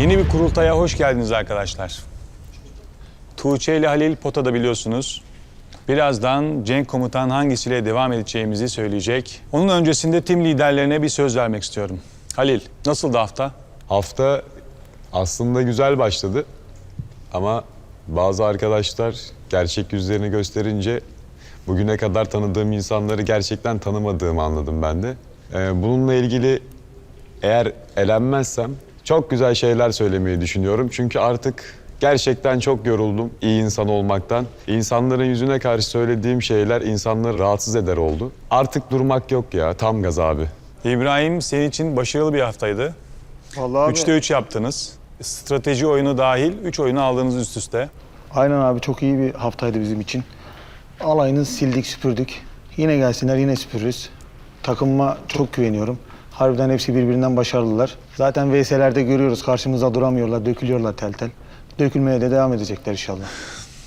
Yeni bir kurultaya hoş geldiniz arkadaşlar. Tuğçe ile Halil potada biliyorsunuz. Birazdan Cenk komutan hangisiyle devam edeceğimizi söyleyecek. Onun öncesinde tim liderlerine bir söz vermek istiyorum. Halil, nasıldı hafta? Hafta aslında güzel başladı. Ama bazı arkadaşlar gerçek yüzlerini gösterince bugüne kadar tanıdığım insanları gerçekten tanımadığımı anladım ben de. Ee, bununla ilgili eğer elenmezsem çok güzel şeyler söylemeyi düşünüyorum. Çünkü artık gerçekten çok yoruldum iyi insan olmaktan. İnsanların yüzüne karşı söylediğim şeyler insanları rahatsız eder oldu. Artık durmak yok ya tam gaz abi. İbrahim senin için başarılı bir haftaydı. Vallahi abi, Üçte üç yaptınız. Strateji oyunu dahil üç oyunu aldınız üst üste. aynen abi çok iyi bir haftaydı bizim için. Alayını sildik süpürdük. Yine gelsinler yine süpürürüz. Takımıma çok güveniyorum. Harbiden hepsi birbirinden başarılılar. Zaten VS'lerde görüyoruz karşımıza duramıyorlar, dökülüyorlar tel tel. Dökülmeye de devam edecekler inşallah.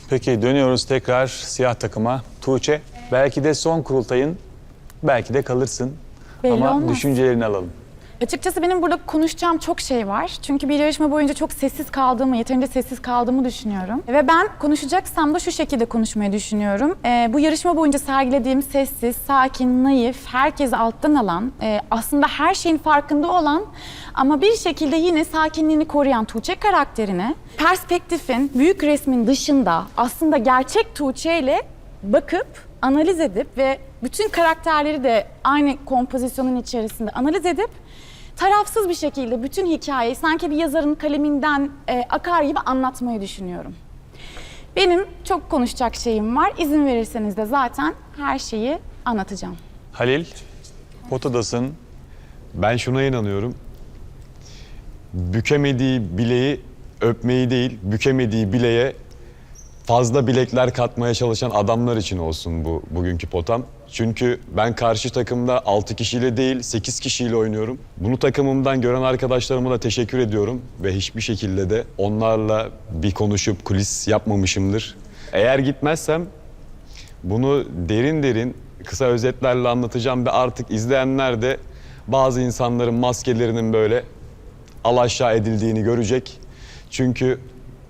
Peki dönüyoruz tekrar siyah takıma. Tuğçe, belki de son kurultayın, belki de kalırsın. Belli Ama olmaz. düşüncelerini alalım. Açıkçası benim burada konuşacağım çok şey var. Çünkü bir yarışma boyunca çok sessiz kaldığımı, yeterince sessiz kaldığımı düşünüyorum. Ve ben konuşacaksam da şu şekilde konuşmayı düşünüyorum. Ee, bu yarışma boyunca sergilediğim sessiz, sakin, naif, herkesi alttan alan, e, aslında her şeyin farkında olan ama bir şekilde yine sakinliğini koruyan Tuğçe karakterine perspektifin, büyük resmin dışında aslında gerçek Tuğçe ile bakıp analiz edip ve bütün karakterleri de aynı kompozisyonun içerisinde analiz edip tarafsız bir şekilde bütün hikayeyi sanki bir yazarın kaleminden e, akar gibi anlatmayı düşünüyorum. Benim çok konuşacak şeyim var. İzin verirseniz de zaten her şeyi anlatacağım. Halil, potadasın. Ben şuna inanıyorum. Bükemediği bileği öpmeyi değil, bükemediği bileğe fazla bilekler katmaya çalışan adamlar için olsun bu bugünkü potam. Çünkü ben karşı takımda 6 kişiyle değil 8 kişiyle oynuyorum. Bunu takımımdan gören arkadaşlarıma da teşekkür ediyorum ve hiçbir şekilde de onlarla bir konuşup kulis yapmamışımdır. Eğer gitmezsem bunu derin derin kısa özetlerle anlatacağım ve artık izleyenler de bazı insanların maskelerinin böyle alaşağı edildiğini görecek. Çünkü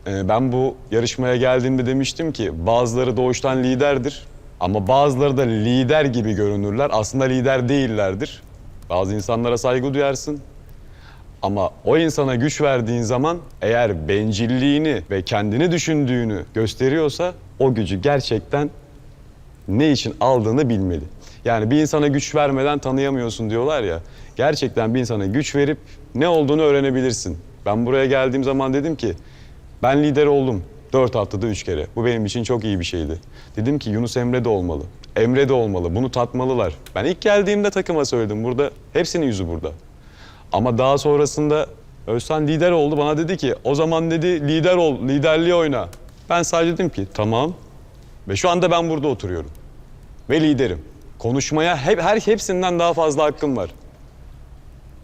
e, ben bu yarışmaya geldiğimde demiştim ki bazıları doğuştan liderdir ama bazıları da lider gibi görünürler. Aslında lider değillerdir. Bazı insanlara saygı duyarsın. Ama o insana güç verdiğin zaman eğer bencilliğini ve kendini düşündüğünü gösteriyorsa o gücü gerçekten ne için aldığını bilmeli. Yani bir insana güç vermeden tanıyamıyorsun diyorlar ya. Gerçekten bir insana güç verip ne olduğunu öğrenebilirsin. Ben buraya geldiğim zaman dedim ki ben lider oldum. Dört haftada üç kere. Bu benim için çok iyi bir şeydi. Dedim ki Yunus Emre de olmalı. Emre de olmalı. Bunu tatmalılar. Ben ilk geldiğimde takıma söyledim. Burada hepsinin yüzü burada. Ama daha sonrasında Özcan lider oldu. Bana dedi ki o zaman dedi lider ol, liderliği oyna. Ben sadece dedim ki tamam. Ve şu anda ben burada oturuyorum. Ve liderim. Konuşmaya hep, her hepsinden daha fazla hakkım var.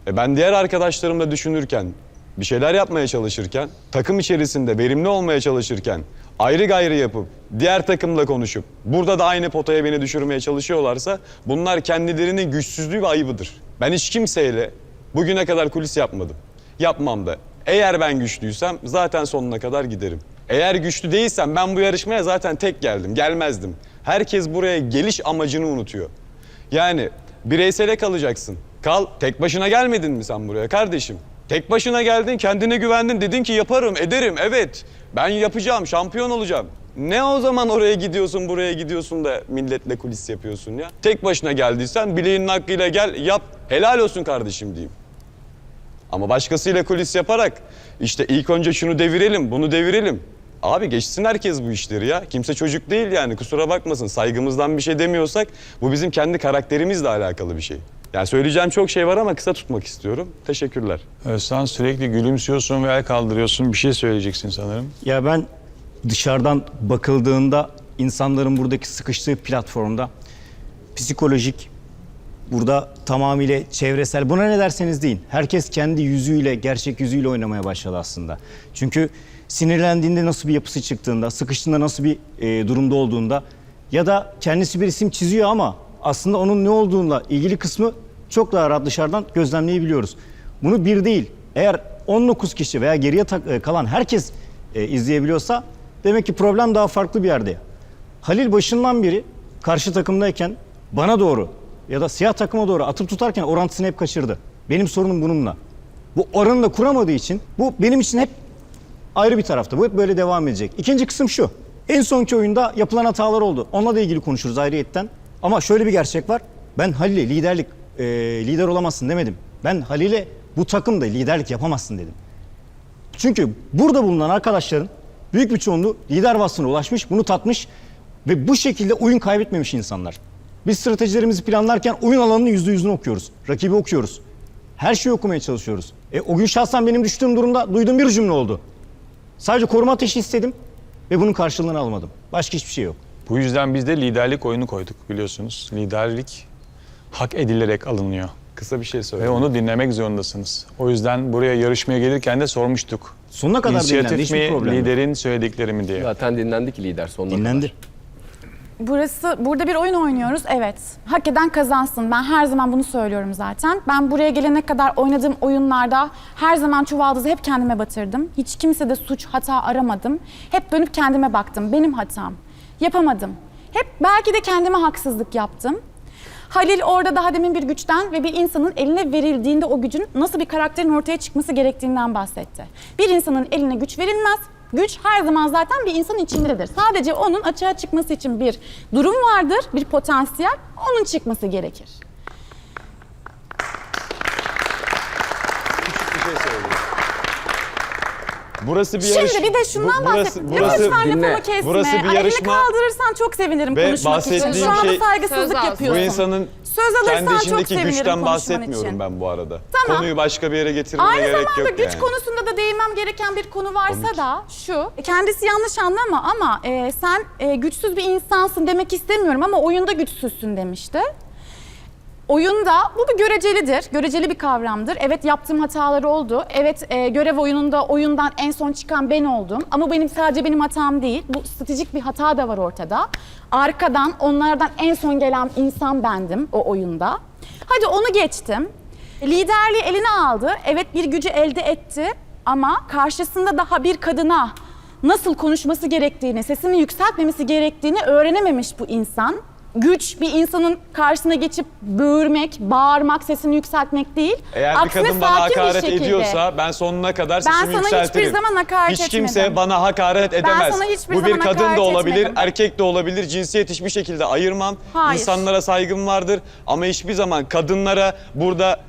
E ben diğer arkadaşlarımla düşünürken, bir şeyler yapmaya çalışırken, takım içerisinde verimli olmaya çalışırken, ayrı gayrı yapıp, diğer takımla konuşup, burada da aynı potaya beni düşürmeye çalışıyorlarsa bunlar kendilerinin güçsüzlüğü ve ayıbıdır. Ben hiç kimseyle bugüne kadar kulis yapmadım. Yapmam da. Eğer ben güçlüysem zaten sonuna kadar giderim. Eğer güçlü değilsem ben bu yarışmaya zaten tek geldim, gelmezdim. Herkes buraya geliş amacını unutuyor. Yani bireysele kalacaksın. Kal, tek başına gelmedin mi sen buraya kardeşim? Tek başına geldin, kendine güvendin, dedin ki yaparım, ederim, evet. Ben yapacağım, şampiyon olacağım. Ne o zaman oraya gidiyorsun, buraya gidiyorsun da milletle kulis yapıyorsun ya? Tek başına geldiysen bileğinin hakkıyla gel, yap. Helal olsun kardeşim diyeyim. Ama başkasıyla kulis yaparak işte ilk önce şunu devirelim, bunu devirelim. Abi geçsin herkes bu işleri ya. Kimse çocuk değil yani kusura bakmasın. Saygımızdan bir şey demiyorsak bu bizim kendi karakterimizle alakalı bir şey. Yani söyleyeceğim çok şey var ama kısa tutmak istiyorum. Teşekkürler. Özcan sürekli gülümsüyorsun ve el kaldırıyorsun. Bir şey söyleyeceksin sanırım. Ya ben dışarıdan bakıldığında insanların buradaki sıkıştığı platformda psikolojik, burada tamamıyla çevresel, buna ne derseniz deyin. Herkes kendi yüzüyle, gerçek yüzüyle oynamaya başladı aslında. Çünkü sinirlendiğinde nasıl bir yapısı çıktığında, sıkıştığında nasıl bir e, durumda olduğunda ya da kendisi bir isim çiziyor ama aslında onun ne olduğuyla ilgili kısmı çok daha rahat dışarıdan gözlemleyebiliyoruz. Bunu bir değil, eğer 19 kişi veya geriye e, kalan herkes e, izleyebiliyorsa demek ki problem daha farklı bir yerde. Halil başından beri karşı takımdayken bana doğru ya da siyah takıma doğru atıp tutarken orantısını hep kaçırdı. Benim sorunum bununla. Bu oranı da kuramadığı için bu benim için hep ayrı bir tarafta. Bu hep böyle devam edecek. İkinci kısım şu. En sonki oyunda yapılan hatalar oldu. Onunla da ilgili konuşuruz ayrıyetten. Ama şöyle bir gerçek var. Ben Halil'e liderlik, e, lider olamazsın demedim. Ben Halil'e bu takımda liderlik yapamazsın dedim. Çünkü burada bulunan arkadaşların büyük bir çoğunluğu lider vasfına ulaşmış, bunu tatmış ve bu şekilde oyun kaybetmemiş insanlar. Biz stratejilerimizi planlarken oyun alanının yüzde yüzünü okuyoruz. Rakibi okuyoruz. Her şeyi okumaya çalışıyoruz. E, o gün şahsen benim düştüğüm durumda duyduğum bir cümle oldu. Sadece koruma ateşi istedim ve bunun karşılığını almadım. Başka hiçbir şey yok. Bu yüzden biz de liderlik oyunu koyduk biliyorsunuz. Liderlik hak edilerek alınıyor. Kısa bir şey Ve söyleyeyim. onu dinlemek zorundasınız. O yüzden buraya yarışmaya gelirken de sormuştuk. Sonuna kadar dinlendi. İnisiyatif Hiçbir mi, problem yok. liderin söyledikleri mi diye. Zaten dinlendi ki lider sonuna Dinlendi. kadar. Burası, burada bir oyun oynuyoruz. Evet. Hak eden kazansın. Ben her zaman bunu söylüyorum zaten. Ben buraya gelene kadar oynadığım oyunlarda her zaman çuvaldızı hep kendime batırdım. Hiç kimse de suç, hata aramadım. Hep dönüp kendime baktım. Benim hatam. Yapamadım. Hep belki de kendime haksızlık yaptım. Halil orada daha demin bir güçten ve bir insanın eline verildiğinde o gücün nasıl bir karakterin ortaya çıkması gerektiğinden bahsetti. Bir insanın eline güç verilmez. Güç her zaman zaten bir insanın içindedir. Sadece onun açığa çıkması için bir durum vardır, bir potansiyel. Onun çıkması gerekir. Burası bir Şimdi yarış. bir de şundan Bu- bahset. burası, burası, Lütfen dinle. lafımı kesme. Burası bir Ay, yarışma. Elini kaldırırsan çok sevinirim Ve konuşmak için. bahsettiğim Şu anda şey- saygısızlık Söz al. yapıyorsun. bu insanın Söz alırsan kendi çok içindeki sevinirim güçten konuşman bahsetmiyorum için. ben bu arada. Tamam. Konuyu başka bir yere getirmeye Aynı gerek zamanda yok güç yani. konusunda da değinmem gereken bir konu varsa da şu. Kendisi yanlış anlama ama e, sen e, güçsüz bir insansın demek istemiyorum ama oyunda güçsüzsün demişti. Oyunda bu bir görecelidir. Göreceli bir kavramdır. Evet yaptığım hatalar oldu. Evet e, görev oyununda oyundan en son çıkan ben oldum. Ama benim sadece benim hatam değil. Bu stratejik bir hata da var ortada. Arkadan onlardan en son gelen insan bendim o oyunda. Hadi onu geçtim. Liderliği eline aldı. Evet bir gücü elde etti. Ama karşısında daha bir kadına nasıl konuşması gerektiğini, sesini yükseltmemesi gerektiğini öğrenememiş bu insan. Güç bir insanın karşısına geçip böğürmek, bağırmak, sesini yükseltmek değil. Eğer bir Aksine kadın bana sakin bir hakaret şekilde. ediyorsa ben sonuna kadar Ben sesimi sana hiçbir yükseltirim. zaman hakaret Hiç kimse etmedim. bana hakaret edemez. sana hiçbir Bu bir zaman kadın hakaret da olabilir, etmedim. erkek de olabilir. Cinsiyet hiçbir şekilde ayırmam. Hayır. İnsanlara saygım vardır ama hiçbir zaman kadınlara burada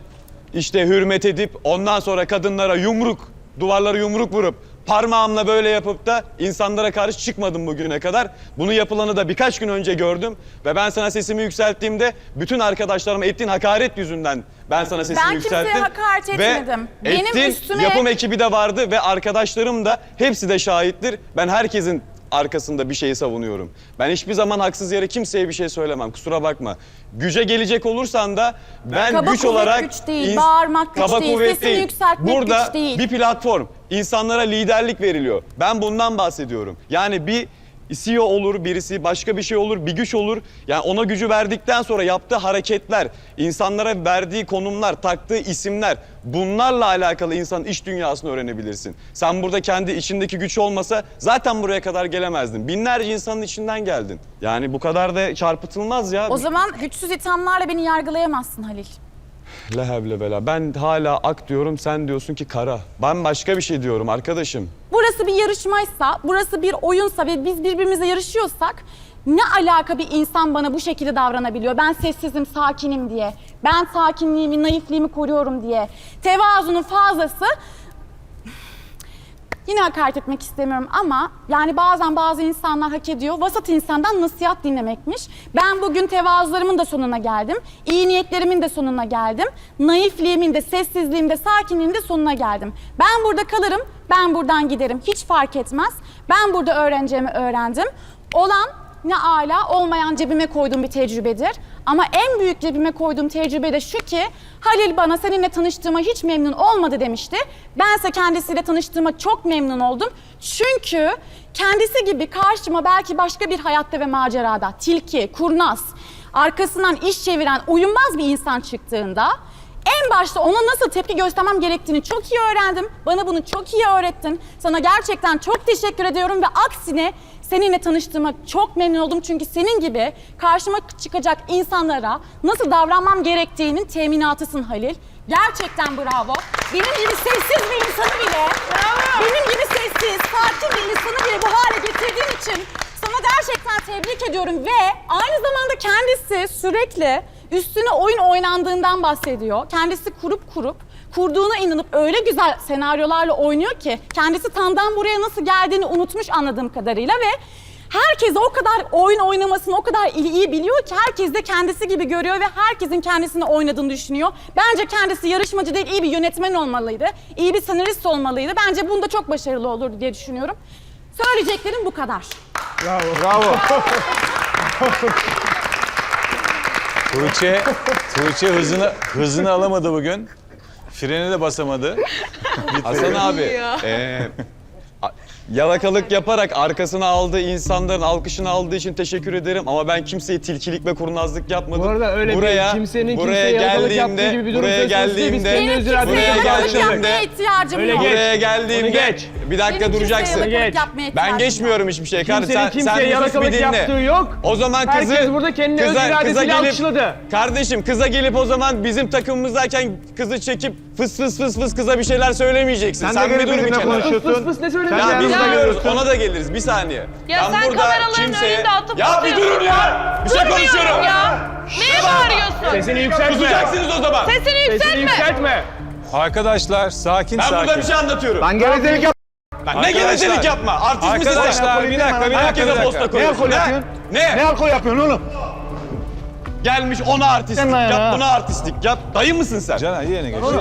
işte hürmet edip ondan sonra kadınlara yumruk, duvarlara yumruk vurup parmağımla böyle yapıp da insanlara karşı çıkmadım bugüne kadar. Bunu yapılanı da birkaç gün önce gördüm ve ben sana sesimi yükselttiğimde bütün arkadaşlarıma ettiğin hakaret yüzünden ben sana sesimi Ben kimseye yükselttim. hakaret Ve etmedim. Benim ettin, üstüme- yapım ekibi de vardı ve arkadaşlarım da hepsi de şahittir. Ben herkesin arkasında bir şeyi savunuyorum. Ben hiçbir zaman haksız yere kimseye bir şey söylemem. Kusura bakma. Güce gelecek olursan da ben Kaba güç kuvvet olarak güç değil, bağırmak güç değil, sesini değil. yükseltmek Burada güç değil. bir platform. İnsanlara liderlik veriliyor. Ben bundan bahsediyorum. Yani bir CEO olur, birisi başka bir şey olur, bir güç olur. Yani ona gücü verdikten sonra yaptığı hareketler, insanlara verdiği konumlar, taktığı isimler bunlarla alakalı insanın iş dünyasını öğrenebilirsin. Sen burada kendi içindeki güç olmasa zaten buraya kadar gelemezdin. Binlerce insanın içinden geldin. Yani bu kadar da çarpıtılmaz ya. O zaman güçsüz ithamlarla beni yargılayamazsın Halil. La havle bela. Ben hala ak diyorum, sen diyorsun ki kara. Ben başka bir şey diyorum arkadaşım. Burası bir yarışmaysa, burası bir oyunsa ve biz birbirimize yarışıyorsak ne alaka bir insan bana bu şekilde davranabiliyor? Ben sessizim, sakinim diye. Ben sakinliğimi, naifliğimi koruyorum diye. Tevazunun fazlası Yine hakaret etmek istemiyorum ama yani bazen bazı insanlar hak ediyor. Vasat insandan nasihat dinlemekmiş. Ben bugün tevazularımın da sonuna geldim. İyi niyetlerimin de sonuna geldim. Naifliğimin de, sessizliğimin de, sakinliğimin de sonuna geldim. Ben burada kalırım, ben buradan giderim. Hiç fark etmez. Ben burada öğreneceğimi öğrendim. Olan ne ala olmayan cebime koyduğum bir tecrübedir. Ama en büyük cebime koyduğum tecrübe de şu ki Halil bana seninle tanıştığıma hiç memnun olmadı demişti. Bense kendisiyle tanıştığıma çok memnun oldum. Çünkü kendisi gibi karşıma belki başka bir hayatta ve macerada tilki, kurnaz, arkasından iş çeviren uyumaz bir insan çıktığında En başta ona nasıl tepki göstermem gerektiğini çok iyi öğrendim. Bana bunu çok iyi öğrettin. Sana gerçekten çok teşekkür ediyorum ve aksine seninle tanıştığıma çok memnun oldum. Çünkü senin gibi karşıma çıkacak insanlara nasıl davranmam gerektiğinin teminatısın Halil. Gerçekten bravo. Benim gibi sessiz bir insanı bile, benim gibi sessiz, sakin bir insanı bile bu hale getirdiğin için sana gerçekten tebrik ediyorum ve aynı zamanda kendisi sürekli üstüne oyun oynandığından bahsediyor. Kendisi kurup kurup kurduğuna inanıp öyle güzel senaryolarla oynuyor ki kendisi tandan buraya nasıl geldiğini unutmuş anladığım kadarıyla ve herkes o kadar oyun oynamasını o kadar iyi, iyi biliyor ki herkes de kendisi gibi görüyor ve herkesin kendisini oynadığını düşünüyor. Bence kendisi yarışmacı değil iyi bir yönetmen olmalıydı. iyi bir senarist olmalıydı. Bence bunda çok başarılı olur diye düşünüyorum. Söyleyeceklerim bu kadar. Tuğçe, Tuğçe hızını, hızını alamadı bugün. Freni de basamadı. Hasan abi, eee, a- yalakalık yaparak arkasına aldığı insanların alkışını aldığı için teşekkür ederim ama ben kimseyi tilkilik ve kurnazlık yapmadım. Bu arada öyle buraya, değil. Kimsenin buraya kimseye yalakalık yaptığı geldiğimde, gibi bir durum buraya söz konusu değil. Biz geldiğimde, Benim özür kimseye buraya dilerim. yalakalık geldiğimde- yapmaya ihtiyacım Öyle yok. geç. buraya geldiğimde, Onu geç. bir dakika Benim duracaksın. kimseye yalakalık Geç. yapmaya Ben geçmiyorum hiçbir şey kardeşim. Kimsenin Sen, kimseye sen bir sus bir yalakalık dinle. yaptığı yok. O zaman kızı... Herkes burada kendi öz iradesiyle alkışladı. Kardeşim kıza gelip o zaman bizim takımımızdayken kızı çekip fıs fıs fıs fıs kıza bir şeyler söylemeyeceksin. Sen, Sen, de bir dur bir bizimle kenara. konuşuyorsun. Fıs fıs ne söyledin? Ya biz görüyoruz geliyorsun. ona da geliriz bir saniye. Ya sen kameraların önünde atıp Ya bir durun ya. Bir şey Durmuyorum konuşuyorum. ya. Neye bağırıyorsun? Sesini yükseltme. Susacaksınız o zaman. Sesini Sesini yükseltme. yükseltme. Arkadaşlar sakin Ben sakin. burada bir şey anlatıyorum. Lan gevezelik yap. Lan ne Arkadaşlar- gevezelik yapma. Artist misin sen? Arkadaşlar bir dakika bir dakika. Herkese dakika. posta Ne koyuyorsun. alkol yapıyorsun? Ne? Ne alkol yapıyorsun oğlum? Gelmiş ona artistlik lan yap, ya. buna artistlik yap. Dayı mısın sen? Caner yerine geç. Bak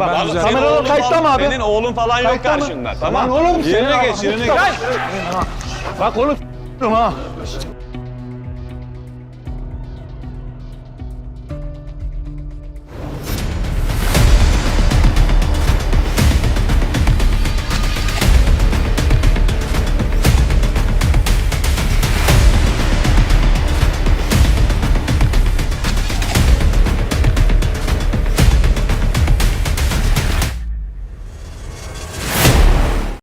bak Vallahi kameralar senin oğlun kayıtta falan- mı abi? Senin oğlun falan yok Kayıtta mı? karşında. Tamam oğlum. Yerine geç yerine geç. Bak oğlum ha.